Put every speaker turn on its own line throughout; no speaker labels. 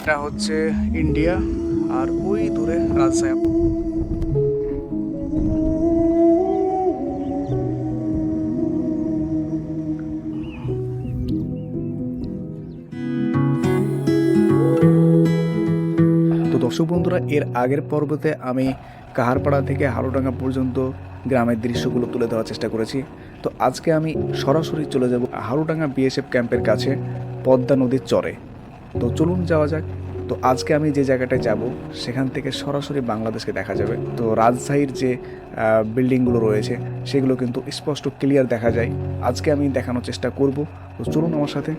এটা হচ্ছে ইন্ডিয়া আর ওই দূরে রাজশাহী। তো দর্শক বন্ধুরা, এর আগের পর্বতে আমি কাহারপাড়া থেকে হারোডাঙ্গা পর্যন্ত গ্রামের দৃশ্যগুলো তুলে ধরার চেষ্টা করেছি। তো আজকে আমি সরাসরি চলে যাব হারুডাঙ্গা বিএসএফ ক্যাম্পের কাছে, পদ্মা নদীর চরে। তো চলুন যাওয়া যাক তো আজকে আমি যে জায়গাটায় যাব, সেখান থেকে সরাসরি বাংলাদেশকে দেখা যাবে। তো রাজশাহীর যে বিল্ডিংগুলো রয়েছে, সেগুলো কিন্তু স্পষ্ট ক্লিয়ার দেখা যায়। আজকে আমি দেখানোর চেষ্টা করব। তো চলুন আমার সাথে।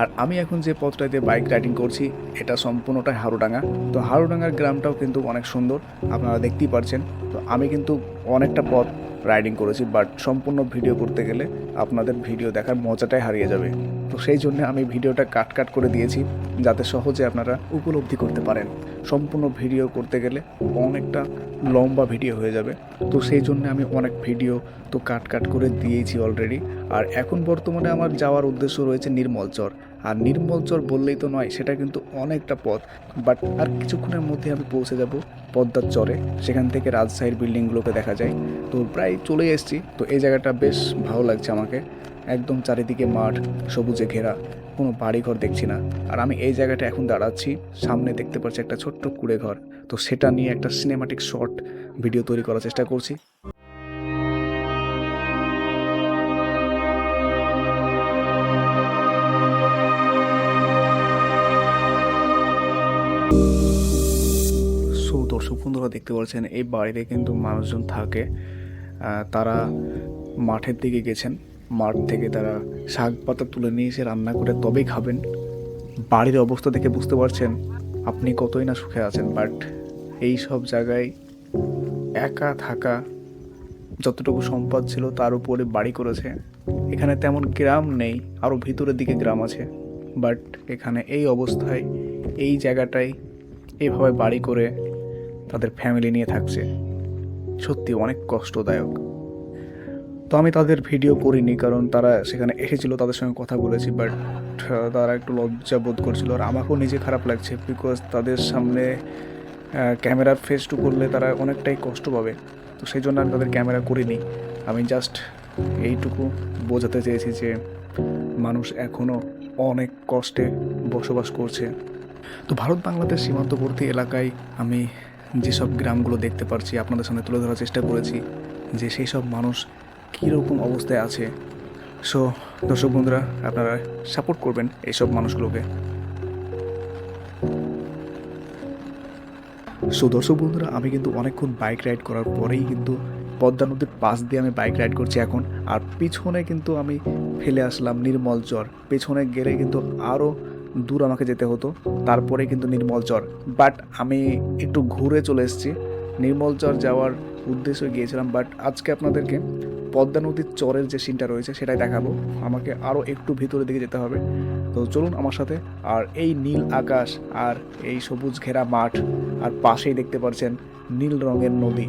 আর আমি এখন যে পথটাতে বাইক রাইডিং করছি, এটা সম্পূর্ণটাই হারুডাঙ্গা তো হারুডাঙ্গার গ্রামটাও কিন্তু অনেক সুন্দর, আপনারা দেখতেই পারছেন। তো আমি কিন্তু অনেকটা পথ রাইডিং করেছি বাট সম্পূর্ণ ভিডিও করতে গেলে আপনাদের ভিডিও দেখার মজাটাই হারিয়ে যাবে। তো সেই জন্য আমি ভিডিওটা কাট কাট করে দিয়েছি, যাতে সহজে আপনারা উপলব্ধি করতে পারেন। সম্পূর্ণ ভিডিও করতে গেলে অনেকটা লম্বা ভিডিও হয়ে যাবে। তো সেই জন্য আমি অনেক ভিডিও তো কাট কাট করে দিয়েছি অলরেডি আর এখন বর্তমানে আমার যাওয়ার উদ্দেশ্য রয়েছে নির্মলচর। আর নির্মল চর বললেই তো নয়, সেটা কিন্তু অনেকটা পথ। বাট আর কিছুক্ষণের মধ্যে আমি পৌঁছে যাব পদ্মার চরে, সেখান থেকে রাজশাহীর বিল্ডিংগুলোকে দেখা যায়। তো প্রায় চলে এসেছি, তো এই জায়গাটা বেশ ভালো লাগছে আমাকে। একদম চারিদিকে মাঠ, সবুজে ঘেরা, কোনো বাড়িঘর দেখছি না। আর আমি এই জায়গাটা এখন দাঁড়াচ্ছি, সামনে দেখতে পাচ্ছি একটা ছোট্ট কুড়ে ঘর তো সেটা নিয়ে একটা সিনেমাটিক শর্ট ভিডিও তৈরি করার চেষ্টা করছি। সো দর্শক বন্ধুরা দেখতে পাচ্ছেন এই বাড়িতে কিন্তু মানুষজন থাকে। তারা মাঠের দিকে গেছেন, মাঠ থেকে তারা শাক পাতা তুলে নিয়ে এসে রান্না করে তবেই খাবেন। বাড়ির অবস্থা দেখে বুঝতে পারছেন আপনি কতই না সুখে আছেন, বাট এই সব জায়গায় একা থাকা যতটুকু সম্পদ ছিল তার উপরে বাড়ি করেছে। এখানে তেমন গ্রাম নেই আরও ভিতরের দিকে গ্রাম আছে। বাট এখানে এই অবস্থায়, এই জায়গাটায় এইভাবে বাড়ি করে তাদের ফ্যামিলি নিয়ে থাকছে। সত্যি অনেক কষ্টদায়ক। তো আমি তাদের ভিডিও করিনি, কারণ তারা সেখানে এসেছিল, তাদের সঙ্গে কথা বলেছি বাট তারা একটু লজ্জা বোধ করছিল। আর আমাকেও নিজে খারাপ লাগছে বিকজ তাদের সামনে ক্যামেরা ফেস টু করলে তারা অনেকটাই কষ্ট পাবে। তো সেই জন্য আমি তাদের ক্যামেরা করিনি। আমি জাস্ট এইটুকু বোঝাতে চেয়েছি যে, মানুষ এখনও অনেক কষ্টে বসবাস করছে। তো ভারত বাংলাদেশ সীমান্তবর্তী এলাকায় আমি যেসব গ্রামগুলো দেখতে পারছি, আপনাদের সামনে তুলে ধরার চেষ্টা করেছি, যে সেই সব মানুষ কীরকম অবস্থায় আছে। সো দর্শক বন্ধুরা, আপনারা সাপোর্ট করবেন এইসব মানুষগুলোকে। সো দর্শক বন্ধুরা, আমি কিন্তু অনেকক্ষণ বাইক রাইড করার পরেই কিন্তু পদ্মা নদীর পাশ দিয়ে আমি বাইক রাইড করছি এখন। আর পিছনে কিন্তু আমি ফেলে আসলাম নির্মল চর পেছনে গেলে কিন্তু আরও দূর আমাকে যেতে হতো। তারপরে কিন্তু নির্মল চর। বাট আমি একটু ঘুরে চলে এসেছি। নির্মল চর যাওয়ার উদ্দেশ্যে গিয়েছিলাম বাট আজকে আপনাদেরকে পদ্মা নদীর চরের যে সিনটা রয়েছে সেটাই দেখাবো। আমাকে আরও একটু ভিতরের দিকে যেতে হবে। তো চলুন আমার সাথে, আর এই নীল আকাশ আর এই সবুজ ঘেরা মাঠ আর পাশেই দেখতে পাচ্ছেন নীল রঙের নদী।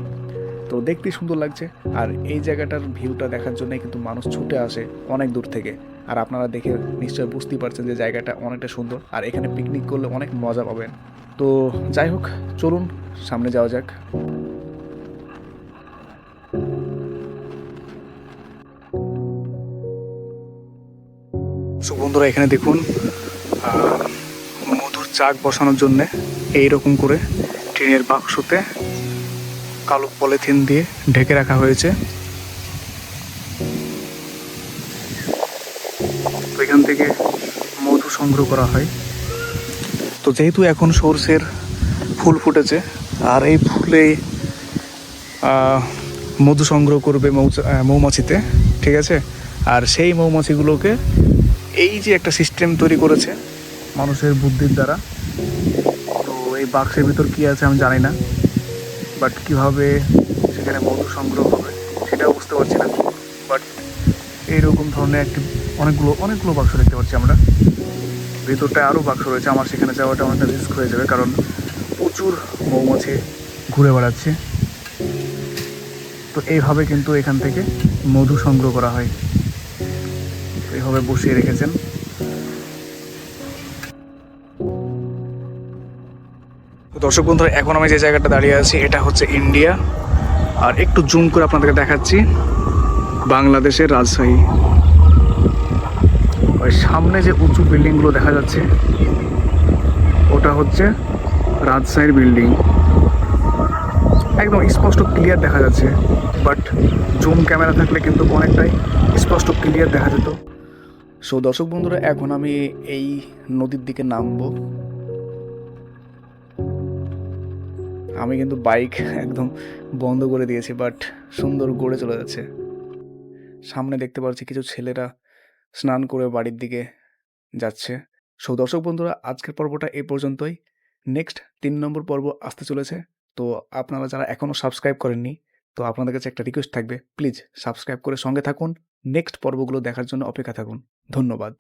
তো দেখতে সুন্দর লাগছে, আর এই জায়গাটার ভিউটা দেখার জন্য কিন্তু মানুষ ছুটে আসে অনেক দূর থেকে। আর আপনারা দেখে নিশ্চয়ই বুঝতেই পারছেন যে জায়গাটা অনেকটা সুন্দর আর এখানে পিকনিক করলে অনেক মজা পাবেন। তো যাই হোক, চলুন, সামনে যাওয়া যাক। বন্ধুরা, এখানে দেখুন মধুর চাক বসানোর জন্যে এইরকম করে ট্রেনের বাক্সতে কালো পলিথিন দিয়ে ঢেকে রাখা হয়েছে। এখান থেকে মধু সংগ্রহ করা হয়। তো যেহেতু এখন সর্ষের ফুল ফুটেছে, আর এই ফুলে মধু সংগ্রহ করবে মৌমাছিতে, ঠিক আছে? আর সেই মৌমাছিগুলোকে এই যে একটা সিস্টেম তৈরি করেছে মানুষের বুদ্ধির দ্বারা, তো এই বাক্সের ভিতর কী আছে আমি জানি না বাট কীভাবে সেখানে মধু সংগ্রহ হবে সেটাও বুঝতে পারছি না। বাট এইরকম ধরনের একটি অনেকগুলো অনেকগুলো বাক্স দেখতে পাচ্ছি আমরা। ভিতরটায় আরও বাক্স রয়েছে। আমার সেখানে যাওয়াটা অনেকটা রিস্ক হয়ে যাবে কারণ প্রচুর মৌমাছি ঘুরে বেড়াচ্ছে। তো এইভাবে কিন্তু এখান থেকে মধু সংগ্রহ করা হয়। এইভাবে বসিয়ে রেখেছেন। দর্শক বন্ধুরা, এখন আমি যে জায়গাটা দাঁড়িয়ে আছি, এটা হচ্ছে ইন্ডিয়া। আর একটু জুম করে আপনাদেরকে দেখাচ্ছি। বাংলাদেশের রাজশাহী। ওই সামনে যে উঁচু বিল্ডিংগুলো দেখা যাচ্ছে, ওটা হচ্ছে রাজশাহীর বিল্ডিং। একদম স্পষ্ট ক্লিয়ার দেখা যাচ্ছে, বাট জুম ক্যামেরা থাকলে কিন্তু অনেকটাই স্পষ্ট ক্লিয়ার দেখা যেত। সো দর্শক বন্ধুরা, এখন আমি এই নদীর দিকে নামবো। আমি কিন্তু বাইক একদম বন্ধ করে দিয়েছি, বাট সুন্দর গড়ে চলে যাচ্ছে। সামনে দেখতে পাচ্ছি কিছু ছেলেরা স্নান করে বাড়ির দিকে যাচ্ছে। সো দর্শক বন্ধুরা, আজকের পর্বটা এই পর্যন্তই। নেক্সট তিন নম্বর পর্ব আসতে চলেছে। তো আপনারা যারা এখনও সাবস্ক্রাইব করেননি, তো আপনাদের কাছে একটা রিকোয়েস্ট থাকবে। প্লিজ সাবস্ক্রাইব করে সঙ্গে থাকুন। নেক্সট পর্বগুলো দেখার জন্য অপেক্ষা থাকুন। ধন্যবাদ।